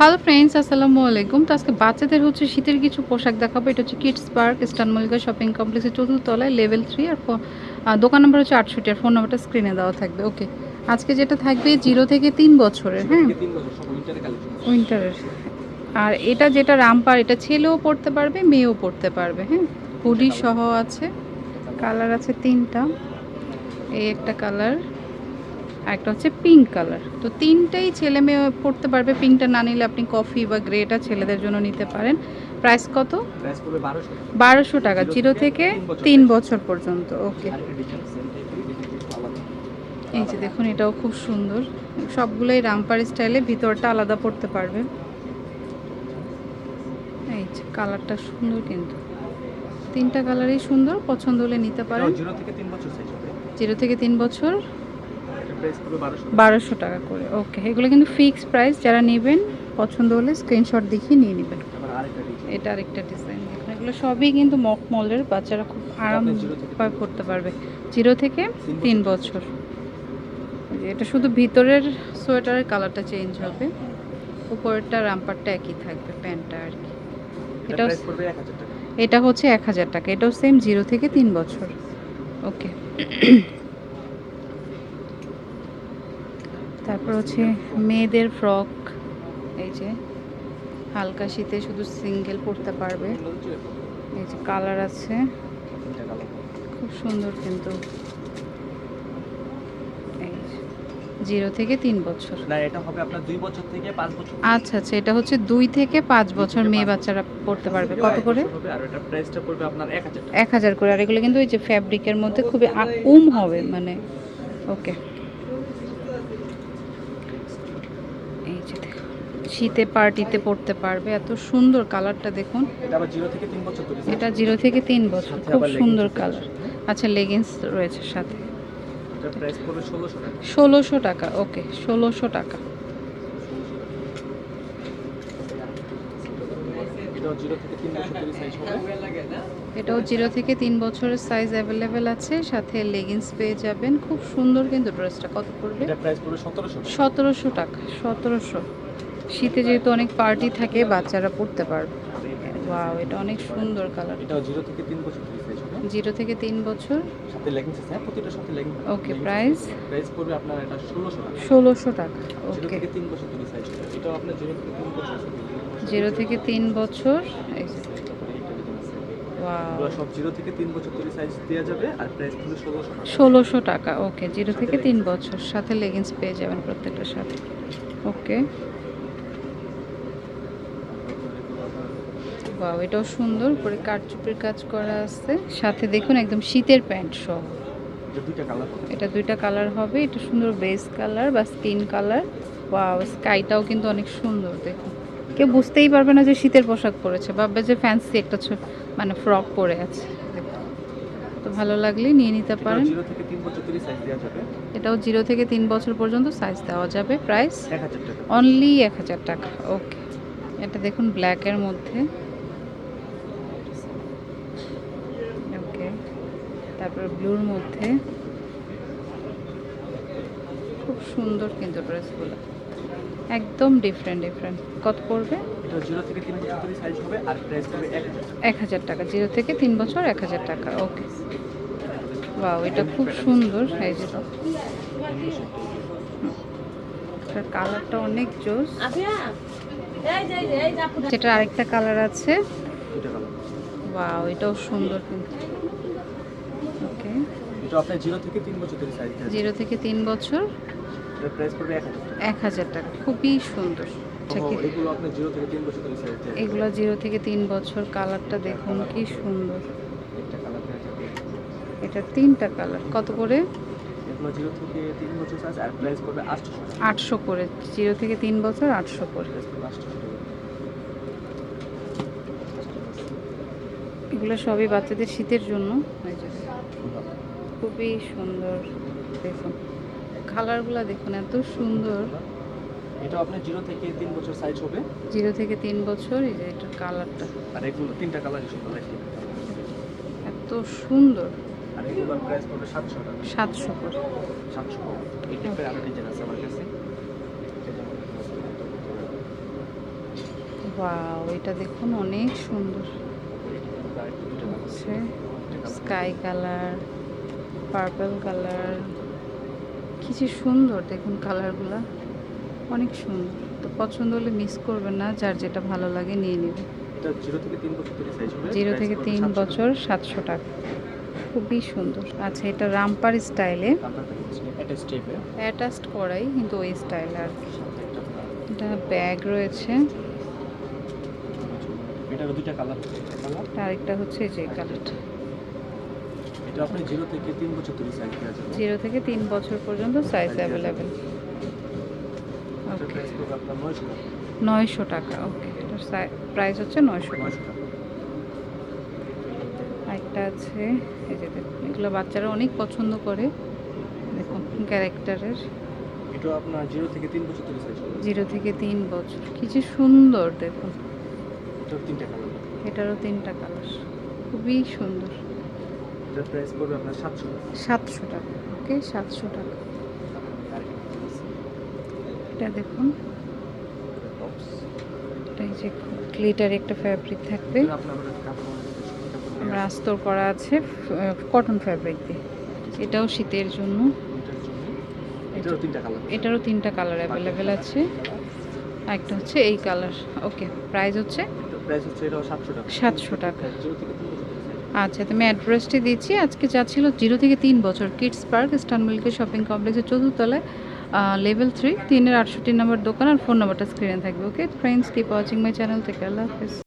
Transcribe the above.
Hello friends আসসালামু আলাইকুম। তো আজকে বাচ্চাদের হচ্ছে শীতের কিছু পোশাক দেখাবো। এটা হচ্ছে kids park eastern Mallika shopping কমপ্লেক্সের চতুর্থ তলায় লেভেল থ্রি আর দোকান নম্বর হচ্ছে আটষট্টি আর ফোন নাম্বারটা স্ক্রিনে দেওয়া থাকবে। ওকে আজকে যেটা থাকবে জিরো থেকে তিন বছরের হ্যাঁ? উইন্টারের আর এটা যেটা রামপার এটা ছেলেও পড়তে পারবে মেয়েও পড়তে পারবে হ্যাঁ? হুডি সহ আছে কালার আছে তিনটা। এই একটা কালার আর একটা হচ্ছে পিঙ্ক কালার তো তিনটেই ছেলে মেয়ে পড়তে পারবে। পিঙ্কটা না নিলে আপনি কফি বা গ্রেটা ছেলেদের জন্য নিতে পারেন। প্রাইস কত? বারোশো টাকা। জিরো থেকে তিন বছর পর্যন্ত ওকে এই যে দেখুন এটাও খুব সুন্দর। সবগুলোই রামপার স্টাইলে ভিতরটা আলাদা পড়তে পারবে। এই যে কালারটা সুন্দর কিন্তু। তিনটা কালারই সুন্দর পছন্দ হলে নিতে পারেন। জিরো থেকে তিন বছর জিরো থেকে তিন বছর। বারোশো টাকা। করে ওকে এগুলো কিন্তু ফিক্স প্রাইস যারা নেবেন পছন্দ হলে স্ক্রিনশট দেখিয়ে নিয়ে নেবেন। এটা আরেকটা ডিজাইন এগুলো সবই কিন্তু মক মলের বাচ্চারা খুব আরাম পড়তে পারবে। জিরো থেকে তিন বছর। এটা শুধু ভিতরের সোয়েটারের কালারটা চেঞ্জ হবে। উপরেরটা রামপারটা একই থাকবে প্যান্টটা আর কি। এটা এটাও এটা হচ্ছে এক হাজার টাকা। এটাও সেম জিরো থেকে তিন বছর। ওকে তারপর হচ্ছে মেয়েদের ফ্রক এই যে হালকা শীতে শুধু সিঙ্গেল পরতে পারবে। এই যে কালার আছে। খুব সুন্দর কিন্তু। এই জিরো থেকে তিন বছর। না এটা হবে আপনার দুই বছর থেকে পাঁচ বছর। আচ্ছা আচ্ছা এটা হচ্ছে দুই থেকে পাঁচ বছর মেয়ে বাচ্চারা পড়তে পারবে। কত করে? আর এটা প্রাইসটা পড়বে আপনার এক হাজার এক হাজার করে। আর এগুলো কিন্তু ওই যে ফ্যাব্রিকের মধ্যে খুবই উম হবে মানে ওকে এই যে দেখুন শীতে পার্টিতে পড়তে পারবে। এত সুন্দর কালারটা দেখুন। এটা জিরো থেকে তিন বছর খুব সুন্দর কালার। আচ্ছা লেগিংস রয়েছে সাথে। ষোলোশো টাকা। ওকে ষোলোশো টাকা। জিরো থেকে তিন বছর সাইজ হবে। এটাও জিরো থেকে তিন বছরের সাইজ অ্যাভেলেবেল আছে সাথে লেগিংস পেয়ে যাবেন। খুব সুন্দর কিন্তু ড্রেসটা। কত পড়বে? এটা প্রাইস সতেরোশো টাকা। সতেরোশো শীতে যেহেতু অনেক পার্টি থাকে বাচ্চারা পড়তে পারবে। ওয়াও এটা অনেক সুন্দর কালার এটাও জিরো থেকে তিন বছর সাইজ হবে জিরো থেকে তিন বছর। সাথে লেগিংস আছে হ্যাঁ প্রতিটার সাথে লেগিংস Okay, price? প্রাইস পড়বে আপনার এটা ষোলোশো টাকা। ষোলোশো টাকা জিরো ওকে থেকে তিন বছর সাইজ এটাও আপনার জিরো থেকে তিন বছর। জিরো থেকে তিন বছর এই যে, তারপরে এইটা design আছে। ওয়াও এগুলো সব জিরো থেকে তিন বছর তৈরি সাইজ দেওয়া যাবে আর প্রাইস পড়বে ষোলোশো টাকা। ষোলোশো টাকা ওকে জিরো থেকে তিন বছর। সাথে লেগিংস পেয়ে যাবেন প্রত্যেকটার সাথে। ওকে বাও এটাও সুন্দর করে কাঠচুপির কাজ করা আছে। সাথে দেখুন একদম শীতের প্যান্ট সহ। এটা দুইটা কালার হবে এটা সুন্দর বেস কালার বা স্কিন কালার ওয়াও স্কাইটাও কিন্তু অনেক সুন্দর দেখুন। কেউ বুঝতেই পারবে না যে শীতের পোশাক পরেছে ভাববে যে ফ্যান্সি একটা মানে ফ্রক পরে আছে। দেখুন। তো ভালো লাগলে নিয়ে নিতে পারেন। এটাও জিরো থেকে তিন বছর পর্যন্ত সাইজ দেওয়া যাবে। প্রাইস অনলি এক হাজার টাকা। ওকে এটা দেখুন ব্ল্যাকের মধ্যে। ওকে তারপর ব্লুর মধ্যে। খুব সুন্দর কিন্তু ড্রেসগুলো একদম ডিফারেন্ট ডিফারেন্ট কত পড়বে? এক হাজার টাকা। জিরো থেকে তিন বছর এক হাজার টাকা ওকে বাও এটা খুব সুন্দর এই যে কালারটা অনেক জোস যেটা আরেকটা কালার আছে। ওয়াও এটাও সুন্দর কিন্তু। ওকে জিরো থেকে তিন বছর। এটা প্রাইস পড়বে এক হাজার টাকা। খুবই সুন্দর। এগুলো থেকে বছর। এগুলো থেকে কালারটা দেখুন কি সুন্দর। কালার এটা তিনটা কালার কত করে? আটশো করে। জিরো থেকে তিন বছর আটশো করে। এগুলো সবই বাচ্চাদের শীতের জন্য। খুবই সুন্দর। দেখুন। কালারগুলো দেখুন এত সুন্দর। এটা আপনার জিরো থেকে তিন বছর সাইজ হবে। জিরো থেকে তিন বছর এই যে এটার কালারটা। আর এগুলো তিনটা কালার সুন্দর লাগবে এত সুন্দর। আর এগুলোর প্রাইস পড়বে সাতশো টাকা। সাতশো করে। সাতশো এই টাইপের আরও ডিজাইন আছে আমার কাছে। ওয়াও এটা দেখুন অনেক সুন্দর। হচ্ছে স্কাই কালার পার্পল কালার কি যে সুন্দর দেখুন কালারগুলা অনেক সুন্দর। তো পছন্দ হলে মিস করবেন না যার যেটা ভালো লাগে নিয়ে নেবেন জিরো থেকে তিন বছর তৈরি সাইজ হবে। জিরো Price থেকে পড়বে তিন 700 বছর সাতশো টাকা। খুবই সুন্দর। আচ্ছা এটা রামপার স্টাইলে অ্যাটাচড করাই কিন্তু ওই স্টাইল আর কি। এটা ব্যাগ রয়েছে। আরেকটা হচ্ছে এই যে কালারটা আপনি জিরো থেকে তিন বছর তৈরি সাইজ দেওয়া যাবে জিরো থেকে তিন বছর পর্যন্ত সাইজ অ্যাভেলেবেল ওকে নয়শো টাকা। ওকে এটার প্রাইস হচ্ছে নয়শো টাকা। আরেকটা আছে এই যে দেখুন এগুলো বাচ্চারা অনেক পছন্দ করে। দেখুন ক্যারেক্টারের এটা আপনার জিরো থেকে তিন বছর তৈরি সাইজ জিরো থেকে তিন বছর। কি যে সুন্দর দেখুন। এটার তিনটা কালার এটারও তিনটা কালার খুবই সুন্দর। এটার প্রাইস পড়বে আপনার সাতশো সাতশো টাকা ওকে সাতশো টাকা। এটা দেখুন। এটা এই যে গ্লিটার একটা ফ্যাব্রিক থাকবে। আপনার আমরা আস্তর করা আছে কটন ফ্যাব্রিক দিয়ে। এটাও শীতের জন্য। এটারও তিনটা কালার অ্যাভেলেবেল আছে। একটা হচ্ছে এই কালার ওকে প্রাইস হচ্ছে? সাতশো টাকা। 700 টাকা। জিরো তো আমি আচ্ছা অ্যাড্রেসটি দিচ্ছি। আজকে যা ছিল জিরো থেকে তিন বছর। কিডস পার্ক স্টান মিল্কের শপিং কমপ্লেক্সের চতুর্থলায় লেভেল থ্রি তিনের আটষট্টি নম্বর দোকান আর ফোন নম্বরটা স্ক্রিনে থাকবে okay friends keep watching my channel থেকে আল্লাহ হাফিজ।